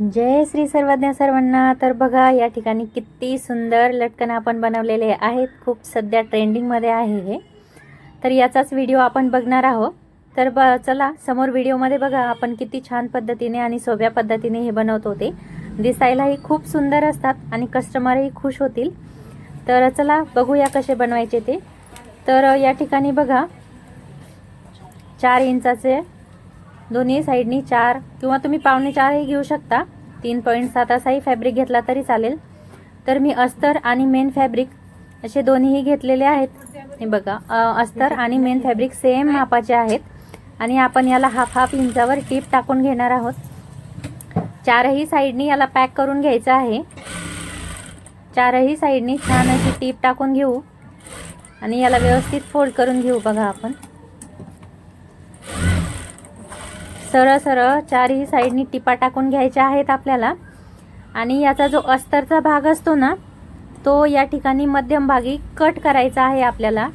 जय श्री सर्वज्ञ सर्वांना. तर बघा या ठिकाणी किती सुंदर लटकन आपण बनवलेले आहेत. खूप सध्या ट्रेंडिंगमध्ये आहे हे. तर याचाच व्हिडिओ आपण बघणार आहोत. तर ब चला समोर व्हिडिओमध्ये बघा आपण किती छान पद्धतीने आणि सोप्या पद्धतीने हे बनवतो ते. दिसायलाही खूप सुंदर असतात आणि कस्टमरही खुश होतील. तर चला बघूया कसे बनवायचे ते. तर या ठिकाणी बघा चार इंचाचे दोन्ही साईडनी चार किंवा तुम्ही पावणे चारही घेऊ शकता. तीन पॉईंट सात असाही फॅब्रिक घेतला तरी चालेल. तर मी अस्तर आणि मेन फॅब्रिक असे दोन्हीही घेतलेले आहेत. हे बघा अस्तर आणि मेन फॅब्रिक सेम मापाचे आहेत. आणि आपण याला हाफ हाफ इंचावर टीप टाकून घेणार आहोत. चारही साईडनी याला पॅक करून घ्यायचं आहे. चारही साईडनी छान अशी टीप टाकून घेऊ. आणि याला व्यवस्थित फोल्ड करून घेऊ बघा आपण. सरळ सरळ चारही साईडनी टिपा टाकून घ्यायच्या आहेत आपल्याला. आणि याचा जो अस्तरचा भाग असतो ना तो या ठिकाणी मध्यम भागी कट करायचा आहे आपल्याला.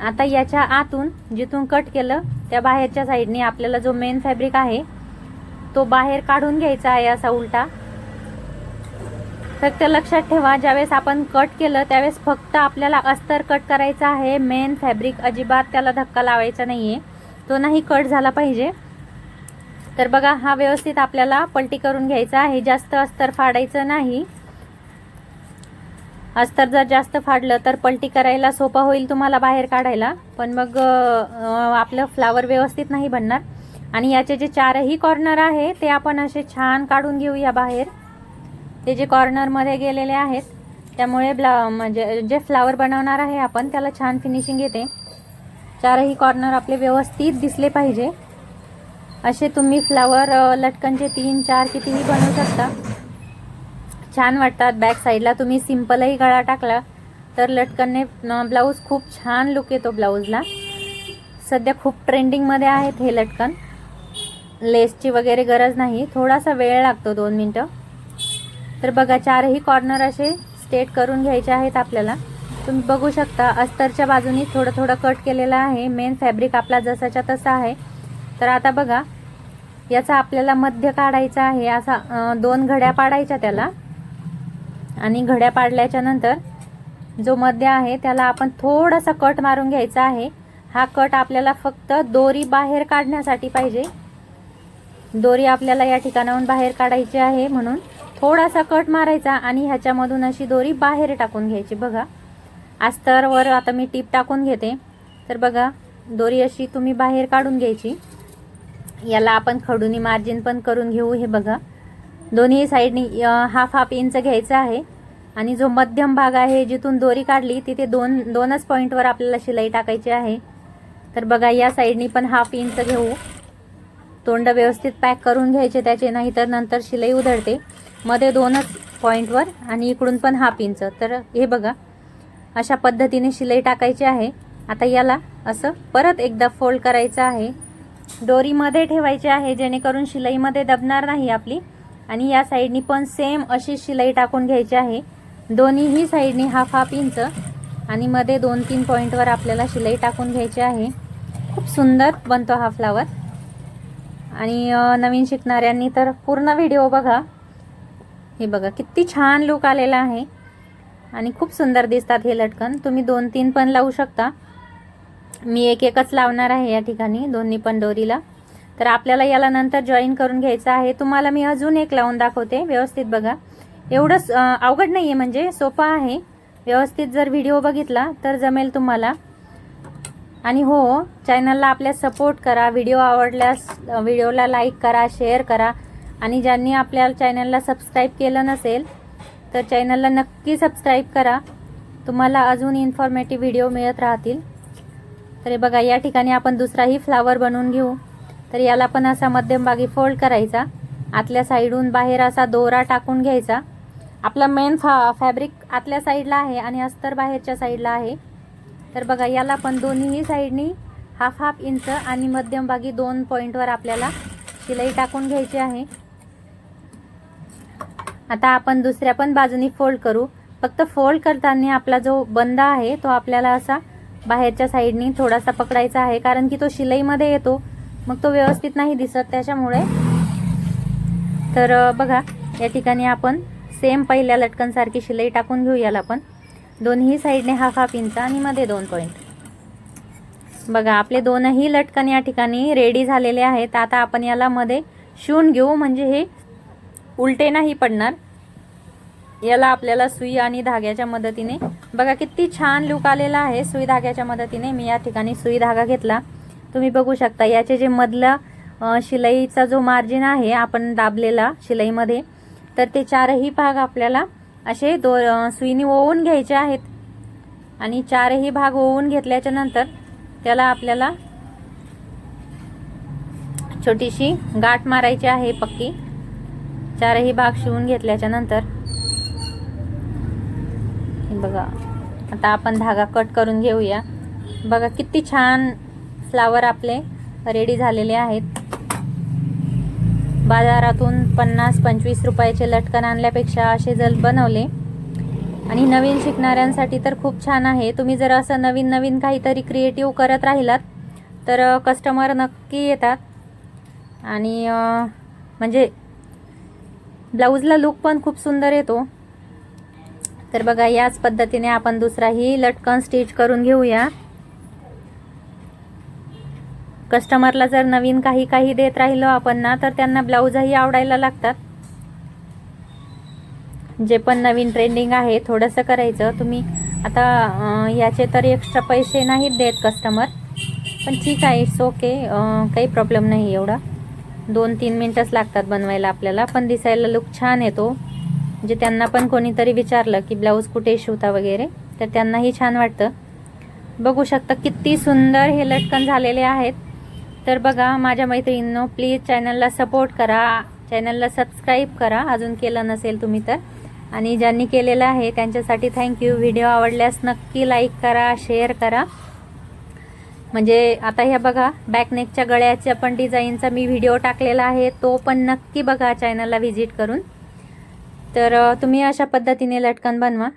आता याच्या आतून जिथून कट केलं त्या बाहेरच्या साईडनी आपल्याला जो मेन फॅब्रिक आहे तो बाहेर काढून घ्यायचा आहे असा उलटा. फक्त लक्षात ठेवा ज्यावेळेस आपण कट केलं त्यावेळेस फक्त आपल्याला अस्तर कट करायचा आहे. मेन फॅब्रिक अजिबात त्याला धक्का लावायचा नाही आहे तो नाही कट झाला पाहिजे. तर बघा हा व्यवस्थित आपल्याला पलटी करून घ्यायचा आहे. जास्त अस्तर फाडायचं नाही. अस्तर जर जास्त फाडलं तर पलटी करायला सोपं होईल तुम्हाला बाहेर काढायला. पण मग आपलं फ्लावर व्यवस्थित नाही बनणार. आणि याचे जे चारही कॉर्नर आहे ते आपण असे छान काढून घेऊया बाहेर. ते जे कॉर्नरमध्ये गेलेले आहेत त्यामुळे ब्ला म्हणजे जे फ्लावर बनवणार आहे आपण त्याला छान फिनिशिंग येते. चारही कॉर्नर आपले व्यवस्थित दिसले पाहिजे. असे तुम्ही फ्लावर लटकनचे तीन चार कितीही बनवू शकता. छान वाटतात बॅक साईडला तुम्ही सिम्पलही गळा टाकला तर लटकनने ब्लाऊज खूप छान लुक येतो ब्लाऊजला सध्या खूप ट्रेंडिंगमध्ये आहेत हे लटकन. लेसची वगैरे गरज नाही. थोडासा वेळ लागतो दोन मिनटं. तर बघा चारही कॉर्नर असे स्टेट करून घ्यायचे आहेत आपल्याला. तुम्ही बघू शकता अस्तरच्या बाजूनी थोडं थोडं कट केलेलं आहे. मेन फॅब्रिक आपला जसाच्या तसा आहे. तर आता बघा याचा आपल्याला मध्य काढायचा आहे असा दोन घड्या पाडायच्या त्याला. आणि घड्या पाडल्याच्या नंतर जो मध्य आहे त्याला आपण थोडासा कट मारून घ्यायचा आहे. हा कट आपल्याला फक्त दोरी बाहेर काढण्यासाठी पाहिजे. दोरी आपल्याला या ठिकाणाहून बाहेर काढायची आहे म्हणून थोडासा कट मारायचा आणि ह्याच्यामधून अशी दोरी बाहेर टाकून घ्यायची. बघा अस्तरवर आता मी टीप टाकून घेते. तर बघा दोरी अशी तुम्ही बाहेर काढून घ्यायची. याला आपण खडूनी मार्जिन पण करून घेऊ हे बघा. दोन्ही साईडनी हाफ हाफ इंच घ्यायचं आहे. आणि जो मध्यम भाग आहे जिथून दोरी काढली तिथे दोन दोनच पॉईंटवर आपल्याला शिलाई टाकायची आहे. तर बघा या साईडनी पण हाफ इंच घेऊ. तोंड व्यवस्थित पॅक करून घ्यायचे त्याचे नाही तर नंतर शिलाई उधळते. मध्ये दोनच पॉईंटवर आणि इकडून पण हाफ इंच तर हे बघा अशा पद्धतीने शिलाई टाकायची आहे. आता याला असं परत एकदा फोल्ड करायचं आहे. दोरीमध्ये ठेवायची आहे जेणेकरून शिलाईमध्ये दबणार नाही आपली. आणि या साईडनी पण सेम अशी शिलाई टाकून घ्यायची आहे. दोन्हीही साईडनी हाफ हाफ इंच आणि मध्ये दोन तीन पॉईंटवर आपल्याला शिलाई टाकून घ्यायची आहे. खूप सुंदर बनतो हा फ्लावर आणि नवीन शिकणाऱ्यांनी तर पूर्ण व्हिडिओ बघा. हे बघा किती छान लुक आलेला आहे. आणि खूप सुंदर दिसतात हे लटकन. तुम्ही दोन तीन पण लावू शकता. मी एक एकच लावणार आहे या ठिकाणी दोन्ही पण दोरीला. तर आपल्याला याला नंतर जॉईन करून घ्यायचं आहे. तुम्हाला मी अजून एक लावून दाखवते व्यवस्थित बघा. एवढंच अवघड नाही आहे म्हणजे सोपं आहे. व्यवस्थित जर व्हिडिओ बघितला तर जमेल तुम्हाला. आणि हो चॅनलला आपल्या सपोर्ट करा. व्हिडिओ आवडल्यास व्हिडिओला लाईक करा शेअर करा. आणि ज्यांनी आपल्या चॅनलला सबस्क्राईब केलं नसेल तर चॅनलला नक्की सबस्क्राईब करा. तुम्हाला अजून इन्फॉर्मेटिव्ह व्हिडिओ मिळत राहतील. तर हे बघा या ठिकाणी आपण दुसराही फ्लावर बनवून घेऊ. तर याला पण असा मध्यमभागी फोल्ड करायचा. आतल्या साईडहून बाहेर असा दोरा टाकून घ्यायचा. आपला मेन फा फॅब्रिक आतल्या साईडला आहे आणि अस्तर बाहेरच्या साईडला आहे. तर बघा याला पण दोन्हीही साईडनी हाफ हाफ इंच आणि मध्यमभागी दोन पॉईंटवर आपल्याला शिलाई टाकून घ्यायची आहे. आता आपण दुसऱ्या पण बाजूनी फोल्ड करू. फक्त फोल्ड करताना आपला जो बंद आहे तो आपल्याला असा बाहेरच्या साईडनी थोडासा पकडायचा आहे कारण की तो शिलाईमध्ये येतो. मग तो व्यवस्थित नाही दिसत त्याच्यामुळे. तर बघा या ठिकाणी आपण सेम पहिल्या लटकनसारखी शिलाई टाकून घेऊ याला पण. दोन्ही साईडने हाफ हाफ इंच आणि मध्ये दोन पॉईंट बघा आपले दोनही लटकन या ठिकाणी रेडी झालेले आहेत. आता आपण याला मध्ये शिवून घेऊ म्हणजे हे उलटे नाही पडणार. याला आपल्याला सुई आणि धाग्याच्या मदतीने बघा किती छान लुक आलेला आहे सुई धाग्याच्या मदतीने. मी या ठिकाणी सुई धागा घेतला. तुम्ही बघू शकता याचे जे मधला शिलाईचा जो मार्जिन आहे आपण दाबलेला शिलाईमध्ये तर ते चारही भाग आपल्याला असे दो सुईनी सुईने ओवून घ्यायचे आहेत. आणि चारही भाग ओवून घेतल्याच्या नंतर त्याला आपल्याला छोटीशी गाठ मारायची आहे पक्की. चारही भाग शिवून घेतल्याच्या नंतर बघा आता आपण धागा कट करून घेऊया. बघा किती छान फ्लावर आपले रेडी झालेले आहेत. बाजारातून पन्नास पंचवीस रुपयाचे लटकन आणल्यापेक्षा असे जर बनवले. आणि नवीन शिकणाऱ्यांसाठी तर खूप छान आहे. तुम्ही जर असं नवीन नवीन काहीतरी क्रिएटिव्ह करत राहिलात तर कस्टमर नक्की येतात. आणि म्हणजे ब्लाऊजला लुक पण खूप सुंदर येतो. तर बघा याच पद्धतीने आपण दुसराही लटकन स्टिच करून घेऊया. कस्टमरला जर नवीन काही काही देत राहिलो आपण ना तर त्यांना ब्लाऊजही आवडायला लागतात. जे पण नवीन ट्रेंडिंग आहे थोडंसं करायचं. तुम्ही आता याचे तर एक्स्ट्रा पैसे नाहीत देत कस्टमर पण ठीक आहे इट्स ओके काही प्रॉब्लेम नाही एवढा. दोन तीन मिनटंच लागतात बनवायला आपल्याला पण दिसायला लुक छान येतो. म्हणजे त्यांना पण कोणीतरी विचारलं की ब्लाऊज कुठे शिवता वगैरे तर त्यांनाही छान वाटतं. बघू शकता किती सुंदर हे लटकन झालेले आहेत. तर बघा माझ्या मैत्रिणींनो प्लीज चॅनलला सपोर्ट करा. चॅनलला सबस्क्राईब करा. अजून केलं नसेल तुम्ही तर. आणि ज्यांनी केलेलं आहे त्यांच्यासाठी थँक्यू व्हिडिओ आवडल्यास नक्की लाईक करा शेअर करा. म्हणजे आता ह्या बघा बॅकनेकच्या गळ्याच्या पण डिझाईनचा मी व्हिडिओ टाकलेला आहे. तो पण नक्की बघा चॅनलला व्हिजिट करून. तर तुम्ही अशा पद्धतीने लटकन बनवा.